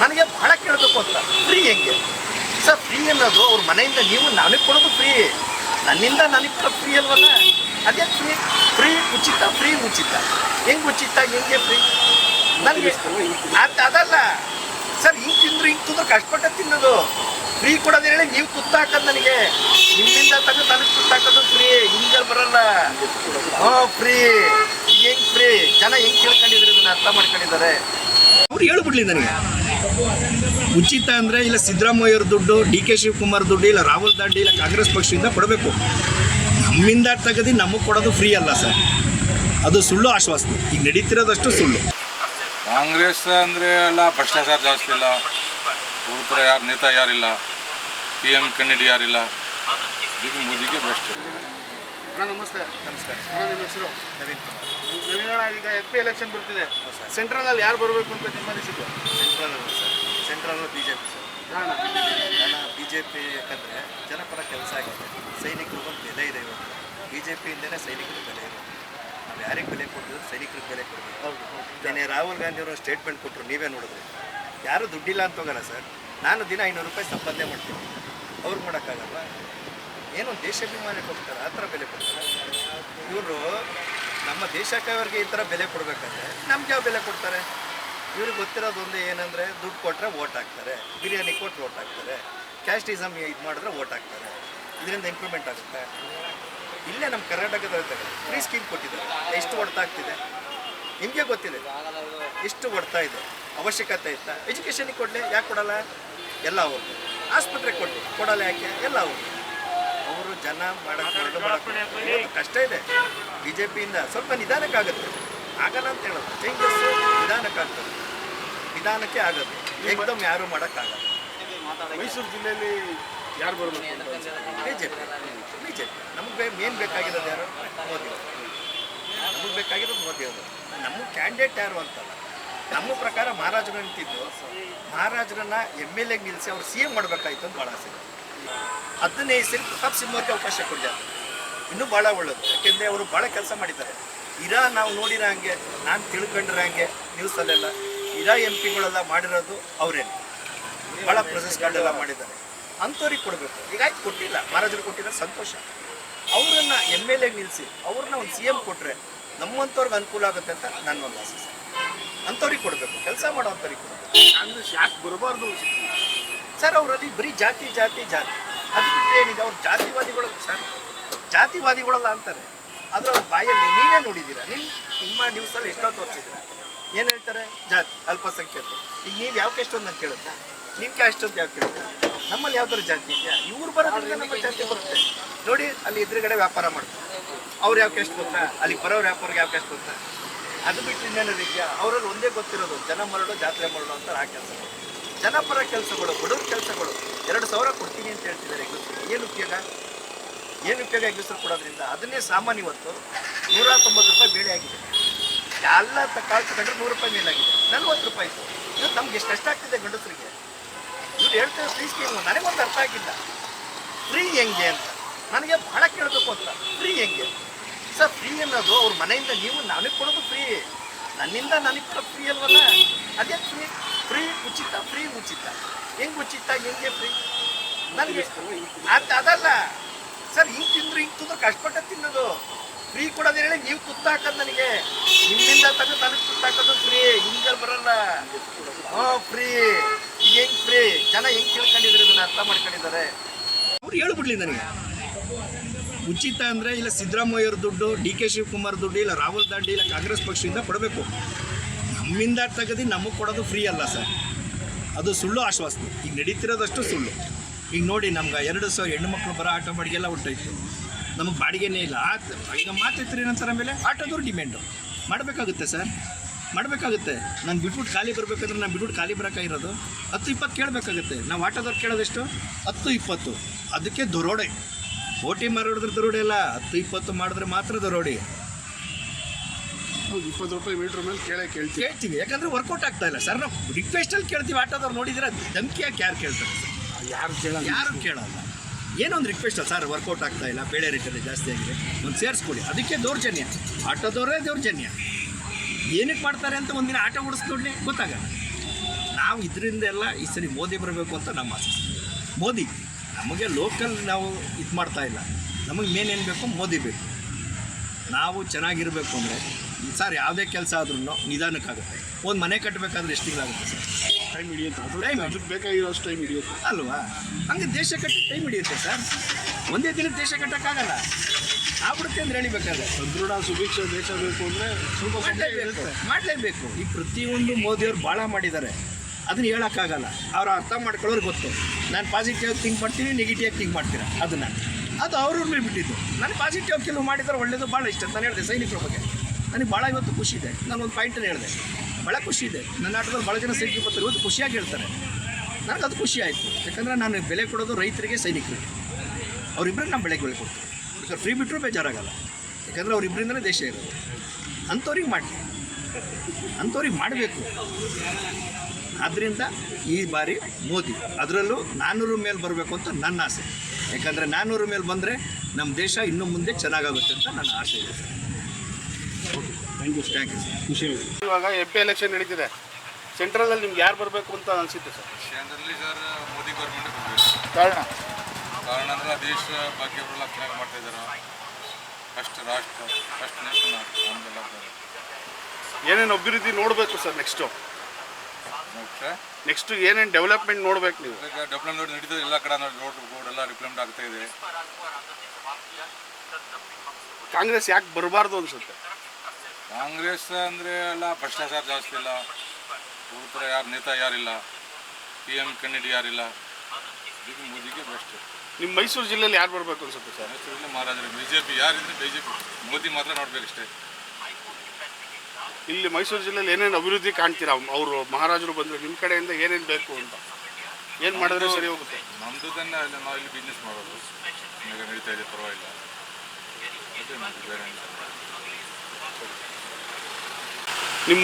ನನಗೆ ಬಹಳ ಕೇಳಬೇಕು ಅಂತ. ಫ್ರೀ ಹೆಂಗೆ? ಸರ್ ಫ್ರೀ ಅನ್ನೋದು ಅವ್ರ ಮನೆಯಿಂದ ನೀವು ನನಗೆ ಕೊಡೋದು ಫ್ರೀ ನನ್ನಿಂದ ನನಗೆ ಕೊಡೋದು ಫ್ರೀ ಅಲ್ವಲ್ಲ? ಅದೇ ಫ್ರೀ ಫ್ರೀ ಉಚಿತ ಫ್ರೀ ಉಚಿತ. ಹೆಂಗೆ ಉಚಿತ, ಹೆಂಗೆ ಫ್ರೀ ನನಗೆ ಅದು ಅದಲ್ಲ. ಸರ್, ಹಿಂಗೆ ತಿಂದ್ರು ಹಿಂಗೆ ತಿಂದ್ರು ಕಷ್ಟಪಟ್ಟೆ ತಿನ್ನೋದು. ಫ್ರೀ ಕೊಡೋದು ಹೇಳಿ ನೀವು ತುತ್ತಾಕೋದು ನನಗೆ. ನಿಮ್ಮಿಂದ ತಂದು ನನಗೆ ತುತ್ತಾಕೋದು ಫ್ರೀ ಹಿಂಗೆ ಬರಲ್ಲ. ಹಾಂ ಫ್ರೀ ಹೆಂಗೆ ಫ್ರೀ ಜನ ಹೆಂಗೆ ಕೇಳ್ಕೊಂಡಿದ್ರು ಇದನ್ನ ಅರ್ಥ ಮಾಡ್ಕೊಂಡಿದ್ದಾರೆ? ಅವ್ರು ಹೇಳ್ಬಿಡ್ಲಿ ನನಗೆ. ಉಚಿತ ಅಂದರೆ ಇಲ್ಲ ಸಿದ್ದರಾಮಯ್ಯವ್ರ ದುಡ್ಡು, ಡಿ ಕೆ ಶಿವಕುಮಾರ್ ದುಡ್ಡು, ಇಲ್ಲ ರಾಹುಲ್ ಗಾಂಧಿ, ಇಲ್ಲ ಕಾಂಗ್ರೆಸ್ ಪಕ್ಷದಿಂದ ಕೊಡಬೇಕು. ನಮ್ಮಿಂದ ತೆಗೆದು ನಮಗೆ ಕೊಡೋದು ಫ್ರೀ ಅಲ್ಲ ಸರ್ ಅದು ಸುಳ್ಳು ಆಶ್ವಾಸನೆ. ಈಗ ನಡೀತಿರೋದಷ್ಟು ಸುಳ್ಳು. ಕಾಂಗ್ರೆಸ್ ಅಂದರೆ ಎಲ್ಲ ಭ್ರಷ್ಟಾಚಾರ ಜಾಸ್ತಿ ಇಲ್ಲ. ಉತ್ತರ ಯಾರು ನೇತಾ ಯಾರಿಲ್ಲ. ಪಿ ಎಂ ಕನ್ನಡಿ ಯಾರಿಲ್ಲ. ಮೋದಿಗೆ ಭ್ರಷ್ಟ. ಅಣ್ಣ ನಮಸ್ತೆ. ನಮಸ್ಕಾರ ಅಣ್ಣ ನಿಮ್ಮ ಹೆಸರು? ನವೀನ್ ಕುಮಾರ್. ನವೀನ್ ಅಣ್ಣ ಈಗ ಎಂ ಪಿ ಎಲೆಕ್ಷನ್ ಬರ್ತಿದೆ ಸೆಂಟ್ರಲಲ್ಲಿ ಯಾರು ಬರಬೇಕು ಅಂತ ನಿಮ್ಮ ಅನಿಸಿಕೆ central sir. Central B J P sir ಅಣ್ಣ ಜನ ಬಿ ಜೆ ಪಿ ಯಾಕಂದರೆ ಜನಪರ ಕೆಲಸ ಆಗಿದೆ ಸೈನಿಕರಿಗೊಂದು ಬೆಲೆ ಇದೆ ಇವತ್ತು ಬಿ ಜೆ ಪಿಯಿಂದಲೇ ಸೈನಿಕರಿಗೆ ಬೆಲೆ ಇದೆ. ನಾವು ಯಾರಿಗೆ ಬೆಲೆ ಕೊಟ್ಟಿದ್ರು ಸೈನಿಕರಿಗೆ ಬೆಲೆ ಕೊಡಬೇಕು. ಹೌದು ನೆನ್ನೆ ರಾಹುಲ್ ಗಾಂಧಿ ಅವರು ಸ್ಟೇಟ್ಮೆಂಟ್ ಕೊಟ್ಟರು ನೀವೇ ನೋಡಿದ್ರಿ. ಯಾರು ದುಡ್ಡಿಲ್ಲ ಅಂತ ಹೋಗಲ್ಲ ಸರ್. ನಾನು ದಿನ ಐನೂರು ರೂಪಾಯಿ ಸಂಪಾದನೆ ಮಾಡ್ತೀನಿ. ಅವ್ರು ಮಾಡೋಕ್ಕಾಗಲ್ಲ ಏನೋ ದೇಶಾಭಿಮಾನಿ ಕೊಡ್ತಾರೆ ಆ ಥರ ಬೆಲೆ ಕೊಡ್ತಾರೆ. ಇವರು ನಮ್ಮ ದೇಶಕ್ಕವ್ರಿಗೆ ಈ ಥರ ಬೆಲೆ ಕೊಡಬೇಕಾದ್ರೆ ನಮ್ಗೆ ಯಾವ ಬೆಲೆ ಕೊಡ್ತಾರೆ? ಇವ್ರಿಗೆ ಗೊತ್ತಿರೋದು ಒಂದು ಏನಂದರೆ ದುಡ್ಡು ಕೊಟ್ಟರೆ ಓಟ್ ಹಾಕ್ತಾರೆ, ಬಿರಿಯಾನಿ ಕೊಟ್ಟರೆ ಓಟ್ ಹಾಕ್ತಾರೆ ಕ್ಯಾಸ್ಟಿಸಮ್ ಇದು ಮಾಡಿದ್ರೆ ಓಟ್ ಹಾಕ್ತಾರೆ. ಇದರಿಂದ ಇಂಪ್ರೂವ್ಮೆಂಟ್ ಆಗುತ್ತೆ. ಇಲ್ಲೇ ನಮ್ಮ ಕರ್ನಾಟಕದಲ್ಲಿ ಫ್ರೀ ಸ್ಕೀಮ್ ಕೊಟ್ಟಿದ್ದಾರೆ. ಎಷ್ಟು ಹೊಡ್ತಾ ಆಗ್ತಿದೆ ನಿಮಗೆ ಗೊತ್ತಿದೆ. ಎಷ್ಟು ಹೊಡ್ತಾ ಇದೆ ಅವಶ್ಯಕತೆ ಇತ್ತ? ಎಜುಕೇಷನಿಗೆ ಕೊಡಲಿ, ಯಾಕೆ ಕೊಡಲ್ಲ? ಎಲ್ಲ ಅವರು ಆಸ್ಪತ್ರೆಗೆ ಕೊಟ್ಟು ಕೊಡಲ್ಲ ಯಾಕೆ? ಎಲ್ಲ ಅವರು ಅವರು ಜನ ಮಾಡೋಕ್ಕೆ ಕಷ್ಟ. ಇದೆ ಬಿ ಜೆ ಪಿಯಿಂದ ಸ್ವಲ್ಪ ನಿಧಾನಕ್ಕಾಗುತ್ತೆ. ಆಗಲ್ಲ ಅಂತ ಹೇಳೋದು. ಚೇಂಜಸ್ ನಿಧಾನಕ್ಕಾಗ್ತದೆ. ನಿಧಾನಕ್ಕೆ ಆಗೋದು ಏಕದಮ್ ಯಾರು ಮಾಡೋಕ್ಕಾಗಲ್ಲ. ಮೈಸೂರು ಜಿಲ್ಲೆಯಲ್ಲಿ ಯಾರು ಬರಬೇಕು? B J P B J P ನಮಗೆ ಮೇನ್ ಬೇಕಾಗಿರೋದು ಯಾರು? ಮೋದಿ ನಮಗೆ ಬೇಕಾಗಿರೋದು ಮೋದಿ ಅವರು. ನಮ್ಮ ಕ್ಯಾಂಡಿಡೇಟ್ ಯಾರು ಅಂತಲ್ಲ. ನಮ್ಮ ಪ್ರಕಾರ ಮಹಾರಾಜರು ನಿಂತಿದ್ದು ಮಹಾರಾಜರನ್ನ ಎಂ ಎಲ್ ಎಗೆ ನಿಲ್ಲಿಸಿ ಅವ್ರು ಸಿ ಎಂ ಮಾಡಬೇಕಾಯ್ತು ಅಂತ ಭಾಳ ಆಸೆ. ಅದನ್ನೇ ಸರಿ ಪ್ರತಾಪ್ ಸಿಂಹಕ್ಕೆ ಅವಕಾಶ ಕೊಡ್ತಾರೆ. ಇನ್ನೂ ಭಾಳ ಒಳ್ಳೇದು. ಯಾಕೆಂದರೆ ಅವರು ಭಾಳ ಕೆಲಸ ಮಾಡಿದ್ದಾರೆ. ಇರಾ ನಾವು ನೋಡಿರೋ ಹಂಗೆ, ನಾನು ತಿಳ್ಕೊಂಡಿರೋ ಹಂಗೆ ನ್ಯೂಸಲ್ಲೆಲ್ಲ ಇರಾ ಎಂ ಪಿಗಳೆಲ್ಲ ಮಾಡಿರೋದು ಅವರೇನು. ಭಾಳ ಪ್ರೊಸೆಸ್ ಕಾರ್ಡೆಲ್ಲ ಮಾಡಿದ್ದಾರೆ. ಅಂಥವ್ರಿಗೆ ಕೊಡಬೇಕು. ಈಗ ಆಯ್ತು, ಕೊಟ್ಟಿಲ್ಲ. ಮಹಾರಾಜರು ಕೊಟ್ಟಿರೋ ಸಂತೋಷ. ಅವರನ್ನು ಎಂ ಎಲ್ ಎಗೆ ನಿಲ್ಲಿಸಿ ಅವ್ರನ್ನ ಒಂದು ಸಿ ಎಂ ಕೊಟ್ಟರೆ ನಮ್ಮಂಥವ್ರಿಗೆ ಅನುಕೂಲ ಆಗುತ್ತೆ ಅಂತ ನನ್ನ ಒಂದು ಆಸೆ ಸರ್. ಅಂಥವ್ರಿಗೆ ಕೊಡಬೇಕು. ಕೆಲಸ ಮಾಡೋವಂಥವ್ರಿಗೆ ಕೊಡಬೇಕು. ನಾನು ಯಾಕೆ ಬರಬಾರ್ದು ಸರ್ ಅವರಲ್ಲಿ ಬರೀ ಜಾತಿ ಜಾತಿ ಜಾತಿ. ಅದು ಬಿಟ್ಟರೆ ಏನಿದೆ? ಅವ್ರು ಜಾತಿವಾದಿಗಳು ಸರ್. ಜಾತಿವಾದಿಗಳಲ್ಲ ಅಂತಾರೆ. ಆದರೆ ಅವ್ರ ಬಾಯಲ್ಲಿ ನೀವೇ ನೋಡಿದ್ದೀರಾ? ನಿಮ್ಮ ನಿಮ್ಮ ನ್ಯೂಸಲ್ಲಿ ಎಷ್ಟೋ ತೋರಿಸಿದ್ದೀರ. ಏನು ಹೇಳ್ತಾರೆ? ಜಾತಿ ಅಲ್ಪಸಂಖ್ಯಾತರು ಈಗ ನೀವು ಯಾವ ಕೆಷ್ಟೊಂದು ಅಂತ ಕೇಳುತ್ತಾ? ನಿಮ್ಗೆ ಅಷ್ಟೊಂದು ಯಾಕೆ ಕೇಳುತ್ತಾ? ನಮ್ಮಲ್ಲಿ ಯಾವ ಥರ ಜಾತಿ ಇದೆಯಾ? ಇವ್ರು ಬರೋದ್ರಿಂದ ನಮ್ಮ ಜಾತಿ ಬರುತ್ತೆ. ನೋಡಿ, ಅಲ್ಲಿ ಎದುರುಗಡೆ ವ್ಯಾಪಾರ ಮಾಡ್ತಾರೆ. ಅವ್ರು ಯಾವ ಕ್ಯಾಸ್ಟ್ ಗೊತ್ತಾ? ಅಲ್ಲಿ ಬರೋರು ವ್ಯಾಪಾರಿಗೆ ಯಾವ ಎಷ್ಟು ಗೊತ್ತಾ? ಅದು ಬಿಟ್ಟು ಇನ್ನೇನು ಇದೆಯಾ? ಅವರಲ್ಲಿ ಒಂದೇ ಗೊತ್ತಿರೋದು, ಜನ ಮರಳು, ಜಾತ್ರೆ ಮರಳು ಅಂತ ಆ ಕೆಲಸ. ಜನಪರ ಕೆಲಸಗಳು, ಬಡವ್ರ ಕೆಲಸಗಳು. ಎರಡು ಸಾವಿರ ಕೊಡ್ತೀನಿ ಅಂತ ಹೇಳ್ತಿದ್ದಾರೆ ಹೆಂಗಸರು ಏನು ಉಪಯೋಗ? ಏನು ಉಪಯೋಗ ಹೆಂಗಸರು ಕೊಡೋದ್ರಿಂದ? ಅದನ್ನೇ ಸಾಮಾನ್ಯ ಇವತ್ತು ನೂರ ತೊಂಬತ್ತು ರೂಪಾಯಿ ಬೇಳೆ ಆಗಿದೆ. ಎಲ್ಲ ಕಾಳು ತಗೊಂಡ್ರೆ ನೂರು ರೂಪಾಯಿ ಮೇಲಾಗಿದೆ. ನಲ್ವತ್ತು ರೂಪಾಯಿ ಇತ್ತು ಇವತ್ತು ನಮ್ಗೆ ಎಷ್ಟು ಕಷ್ಟ ಗಂಡಸರಿಗೆ. ಇವ್ರು ಹೇಳ್ತಾರೆ ಫ್ರೀ ಸ್ಕೀಮ್ ನನಗೊಂದು ಅರ್ಥ ಆಗಿಲ್ಲ. ಫ್ರೀ ಹೆಂಗೆ ಅಂತ. ನನಗೆ ಬಹಳ ಕೇಳಬೇಕು ಅಂತ. ಫ್ರೀ ಹೆಂಗೆ? ಸರ್ ಫ್ರೀ ಅನ್ನೋದು ಅವ್ರ ಮನೆಯಿಂದ ನೀವು ನನಗೆ ಕೊಡೋದು ಫ್ರೀ ನನ್ನಿಂದ ನನಗೆ ಫ್ರೀ ಅಲ್ವಲ್ಲ? ಅದೇ ಫ್ರೀ ಫ್ರೀ ಉಚಿತ ಫ್ರೀ ಉಚಿತ. ಹೆಂಗೆ ಉಚಿತ ಹೆಂಗೆ ಫ್ರೀ ನನಗೆ ಅದು ಅದಲ್ಲ. ಸರ್ ಹಿಂಗೆ ತಿಂದ್ರು ಹಿಂಗೆ ತಿಂದ್ರು ಕಷ್ಟಪಟ್ಟೆ ತಿನ್ನೋದು. ಫ್ರೀ ಕೊಡೋದು ಹೇಳಿ ನೀವು ಕುತ್ತಾಕದು ನನಗೆ. ನಿಮ್ಮಿಂದ ತಂದು ನನಗೆ ಕುತ್ತಾಕೋದು ಫ್ರೀ ಹಿಂಗೆ ಬರಲ್ಲ. ಹಾಂ ಫ್ರೀ ಈಗ ಹೆಂಗೆ ಫ್ರೀ ಜನ ಹೆಂಗೆ ತಿಳ್ಕೊಂಡಿದ್ದಾರೆ ಇದನ್ನು ಅರ್ಥ ಮಾಡ್ಕೊಂಡಿದ್ದಾರೆ? ಅವ್ರು ಹೇಳ್ಬಿಡ್ಲಿ ನನಗೆ. ಉಚಿತ ಅಂದರೆ ಇಲ್ಲ ಸಿದ್ದರಾಮಯ್ಯವ್ರ ದುಡ್ಡು ಡಿ ಕೆ ಶಿವಕುಮಾರ್ ದುಡ್ಡು ಇಲ್ಲ ರಾಹುಲ್ ದಾಂಡಿ ಇಲ್ಲ ಕಾಂಗ್ರೆಸ್ ಪಕ್ಷದಿಂದ ಕೊಡಬೇಕು. ನಮ್ಮಿಂದ ತಗದಿ ನಮಗೆ ಕೊಡೋದು ಫ್ರೀ ಅಲ್ಲ ಸರ್ ಅದು ಸುಳ್ಳು ಆಶ್ವಾಸನೆ. ಈಗ ನಡೀತಿರೋದಷ್ಟು ಸುಳ್ಳು. ಈಗ ನೋಡಿ ನಮ್ಗೆ ಎರಡು ಸಾವಿರ ಹೆಣ್ಣು ಮಕ್ಕಳು ಬರೋ ಆಟೋ ಬಾಡಿಗೆಲ್ಲ ಹೊಟ್ಟೋಯ್ತು ನಮಗೆ ಬಾಡಿಗೆನೇ ಇಲ್ಲ. ಆ ಈಗ ಮಾತೈತ್ರಿ ಏನಂತಾರೆ ಆಮೇಲೆ? ಆಟೋದವ್ರು ಡಿಮ್ಯಾಂಡು ಮಾಡಬೇಕಾಗುತ್ತೆ ಸರ್ ಮಾಡಬೇಕಾಗುತ್ತೆ. ನಾನು ಬಿಟ್ಬಿಟ್ಟು ಖಾಲಿ ಬರಬೇಕಂದ್ರೆ ನಾನು ಬಿಟ್ಬಿಟ್ಟು ಖಾಲಿ ಬರೋಕ್ಕಾಗಿರೋದು ಹತ್ತು ಇಪ್ಪತ್ತು ಕೇಳಬೇಕಾಗುತ್ತೆ. ನಾವು ಆಟೋದವ್ರು ಕೇಳೋದೆಷ್ಟು ಹತ್ತು ಇಪ್ಪತ್ತು. ಅದಕ್ಕೆ ದೊರೋಡೆ. ಓಟಿ ಮಾರೋಡಿದ್ರೆ ದರೋಡೆ ಅಲ್ಲ. ಹತ್ತು ಇಪ್ಪತ್ತು ಮಾಡಿದ್ರೆ ಮಾತ್ರ ದರೋಡೆ. ಇಪ್ಪತ್ತು ರೂಪಾಯಿ ಮೀಟ್ರ್ ಮೇಲೆ ಕೇಳೇ ಕೇಳ್ತೀವಿ. ಕೇಳ್ತೀವಿ. ಯಾಕಂದ್ರೆ ವರ್ಕೌಟ್ ಆಗ್ತಾ ಇಲ್ಲ ಸರ್ ನಾವು ರಿಕ್ವೆಸ್ಟಲ್ಲಿ ಕೇಳ್ತೀವಿ. ಆಟೋದವ್ರು ನೋಡಿದ್ರೆ ಧಮ್ಕಿಯಾಗಿ ಯಾರು ಕೇಳ್ತಾರೆ ಯಾರು ಕೇಳಲ್ಲ. ಯಾರು ಕೇಳಲ್ಲ. ಏನೊಂದು ರಿಕ್ವೆಸ್ಟ್ ಸರ್ ವರ್ಕೌಟ್ ಆಗ್ತಾ ಇಲ್ಲ. ಬೇಳೆ ರೇಟಲ್ಲಿ ಜಾಸ್ತಿ ಆಗಿದೆ. ಒಂದು ಸೇರಿಸ್ಕೊಡಿ. ಅದಕ್ಕೆ ದೌರ್ಜನ್ಯ. ಆಟೋದವರೇ ದೌರ್ಜನ್ಯ. ಏನಕ್ಕೆ ಮಾಡ್ತಾರೆ ಅಂತ ಒಂದಿನ ಆಟೋ ಓಡಿಸ್ಕೊಡ್ಲಿ ಗೊತ್ತಾಗಲ್ಲ. ನಾವು ಇದರಿಂದ ಎಲ್ಲ ಈ ಸರಿ ಮೋದಿ ಬರಬೇಕು ಅಂತ ನಮ್ಮ ಆಸೆ ಮೋದಿ ನಮಗೆ ಲೋಕಲ್ ನಾವು ಇದು ಮಾಡ್ತಾ ಇಲ್ಲ. ನಮಗೆ ಮೇನ್ ಏನು ಬೇಕು ಮೋದಿ ಬೇಕು. ನಾವು ಚೆನ್ನಾಗಿರಬೇಕು ಅಂದರೆ ಸರ್ ಯಾವುದೇ ಕೆಲಸ ಆದ್ರೂ ನಿಧಾನಕ್ಕಾಗುತ್ತೆ. ಒಂದು ಮನೆ ಕಟ್ಟಬೇಕಾದ್ರೆ ಎಷ್ಟು ತಿಂಗಳಾಗುತ್ತೆ ಸರ್? ಟೈಮ್ ಹಿಡಿಯುತ್ತೆ. ಅದು ಟೈಮ್ ಅದಕ್ಕೆ ಬೇಕಾಗಿರೋಷ್ಟು ಟೈಮ್ ಹಿಡಿಯುತ್ತೆ. ಅಲ್ವಾ? ಹಂಗೆ ದೇಶ ಕಟ್ಟಿ ಟೈಮ್ ಹಿಡಿಯುತ್ತೆ ಸರ್. ಒಂದೇ ದಿನ ದೇಶ ಕಟ್ಟೋಕ್ಕಾಗಲ್ಲ. ಆಗ್ಬಿಡುತ್ತೆ ಅಂದ್ರೆ ಹೇಳಿಬೇಕಾದ್ರೆ ಸದೃಢ ಸುಭಿಕ್ಷ ದೇಶ ಬೇಕು ಅಂದರೆ ಸ್ವಲ್ಪ ಸಮಯ ಮಾಡಲೇಬೇಕು. ಇರುತ್ತೆ. ಮಾಡಲೇಬೇಕು. ಈ ಪ್ರತಿಯೊಂದು ಮೋದಿಯವರು ಭಾಳ ಮಾಡಿದ್ದಾರೆ. ಅದನ್ನ ಹೇಳೋಕ್ಕಾಗಲ್ಲ. ಅವ್ರು ಅರ್ಥ ಮಾಡ್ಕೊಳ್ಳೋರು ಗೊತ್ತು. ನಾನು ಪಾಸಿಟಿವ್ ಥಿಂಕ್ ಮಾಡ್ತೀನಿ ನೆಗೆಟಿವ್ ಥಿಂಕ್ ಮಾಡ್ತೀರಾ? ಅದನ್ನು. ಅದು ಅವ್ರ ಮೇಲೆ ಬಿಟ್ಟಿದ್ದು. ನಾನು ಪಾಸಿಟಿವ್ ಕೆಲವು ಮಾಡಿದರೆ ಒಳ್ಳೇದು ಭಾಳ ಇಷ್ಟ ನಾನು ಹೇಳಿದೆ ಸೈನಿಕರ ಬಗ್ಗೆ. ನನಗೆ ಭಾಳ ಇವತ್ತು ಖುಷಿ ಇದೆ. ನಾನು ಒಂದು ಪಾಯಿಂಟನ್ನು ಹೇಳಿದೆ. ಭಾಳ ಖುಷಿ ಇದೆ. ನನ್ನ ಆಟದಲ್ಲಿ ಭಾಳ ಜನ ಸೈನಿಕರು ಬರ್ತಾರೆ. ಇವತ್ತು ಖುಷಿಯಾಗಿ ಹೇಳ್ತಾರೆ. ನನಗೆ ಅದು ಖುಷಿ ಆಯಿತು. ಯಾಕಂದರೆ ನಾನು ಬೆಲೆ ಕೊಡೋದು ರೈತರಿಗೆ, ಸೈನಿಕರಿಗೆ. ಅವರಿಬ್ಬರಿಗೆ ನಾನು ಬೆಳೆಗೆ ಬೆಲೆ ಕೊಡ್ತೀನಿ. ಸರ್ ಫ್ರೀ ಬಿಟ್ಟರು ಬೇಜಾರಾಗಲ್ಲ. ಯಾಕಂದರೆ ಅವರಿಬ್ಬರಿಂದಲೇ ದೇಶ ಇರೋದು. ಅಂಥವ್ರಿಗೆ ಮಾಡಿ ಅಂಥವ್ರಿಗೆ ಮಾಡಬೇಕು. ಆದ್ದರಿಂದ ಈ ಬಾರಿ ಮೋದಿ, ಅದರಲ್ಲೂ ನಾನ್ನೂರು ಮೇಲೆ ಬರಬೇಕು ಅಂತ ನನ್ನ ಆಸೆ. ಯಾಕಂದರೆ ನಾನ್ನೂರು ಮೇಲೆ ಬಂದರೆ ನಮ್ಮ ದೇಶ ಇನ್ನೂ ಮುಂದೆ ಚೆನ್ನಾಗಾಗುತ್ತೆ ಅಂತ ನನ್ನ ಆಸೆ ಇದೆ. ಥ್ಯಾಂಕ್ ಯು ಥ್ಯಾಂಕ್ ಯು ಖುಷಿ ಖುಷಿ ಇವಾಗ ಎಂ ಪಿ ಎಲೆಕ್ಷನ್ ನಡೀತಿದೆ. ಸೆಂಟ್ರಲಲ್ಲಿ ನಿಮ್ಗೆ ಯಾರು ಬರಬೇಕು ಅಂತ ಅನಿಸುತ್ತೆ ಸರ್? ಕೇಂದ್ರದಲ್ಲಿ ಸರ್ ಮೋದಿ ಗೌರ್ಮೆಂಟ್ ಕಾರಣ? ಕಾರಣ ಅಂದರೆ ದೇಶ ಬಗ್ಗೆ ಅವರೆಲ್ಲ ಚೆನ್ನಾಗಿ ಮಾಡ್ತಾ ಇದ್ದಾರೆ. ಫಸ್ಟ್ ರಾಷ್ಟ್ರ ಫಸ್ಟ್ ನೇಷನ್ ನಮ್ದೆಲ್ಲ ಏನೇನು ಅಭಿವೃದ್ಧಿ ನೋಡಬೇಕು ಸರ್ ನೆಕ್ಸ್ಟು ನೆಕ್ಸ್ಟ್ ಏನೇನು ಡೆವಲಪ್ಮೆಂಟ್ ನೋಡ್ಬೇಕು ನೀವು? ಈಗ ಡೆವಲಪ್ಮೆಂಟ್ ನಡೀತದೆ ಎಲ್ಲ ಕಡೆ ರೋಡ್ ರೋಡ್ ಎಲ್ಲ ಡೆವಲಪ್ಮೆಂಟ್ ಆಗ್ತಾ ಇದೆ. ಕಾಂಗ್ರೆಸ್ ಯಾಕೆ ಬರಬಾರ್ದು ಅನ್ಸುತ್ತೆ? ಕಾಂಗ್ರೆಸ್ ಅಂದರೆ ಎಲ್ಲ ಭ್ರಷ್ಟಾಚಾರ ಜಾಸ್ತಿ ಇಲ್ಲ ಉತ್ತರ ಯಾರು ನೇತಾ ಯಾರಿಲ್ಲ. ಪಿ ಎಂ ಕನ್ನಡಿ ಯಾರಿಲ್ಲ. ಇದು ಮೋದಿಗೆ ಬೆಸ್ಟ್ ನಿಮ್ಮ ಮೈಸೂರು ಜಿಲ್ಲೆಯಲ್ಲಿ ಯಾರು ಬರಬೇಕು ಅನ್ಸುತ್ತೆ ಸರ್? ಮೈಸೂರಲ್ಲಿ ಮಹಾರಾಜರು ಬಿ ಜೆ ಪಿ ಯಾರಿದ್ರೆ ಬಿ ಜೆ ಪಿ ಮೋದಿ ಮಾತ್ರ ನೋಡಬೇಕಷ್ಟೇ ಇಲ್ಲಿ ಮೈಸೂರು ಜಿಲ್ಲೆಯಲ್ಲಿ ಏನೇನು ಅಭಿವೃದ್ಧಿ ಕಾಣ್ತೀರಾ? ಅವರು ಮಹಾರಾಜರು ಬಂದರೆ ನಿಮ್ಮ ಕಡೆಯಿಂದ ಏನೇನು ಬೇಕು ಅಂತ. ಏನು ಮಾಡಿದ್ರೆ ಸರಿ ಹೋಗುತ್ತೆ? ನಮ್ಮದು ತನ್ನ ಅಲ್ಲಿ ನಾವು ಇಲ್ಲಿ ಬಿಸ್ನೆಸ್ ಮಾಡೋದು. ನಡೀತಾ ಇದೆ ಪರವಾಗಿಲ್ಲ. ಅಂತ.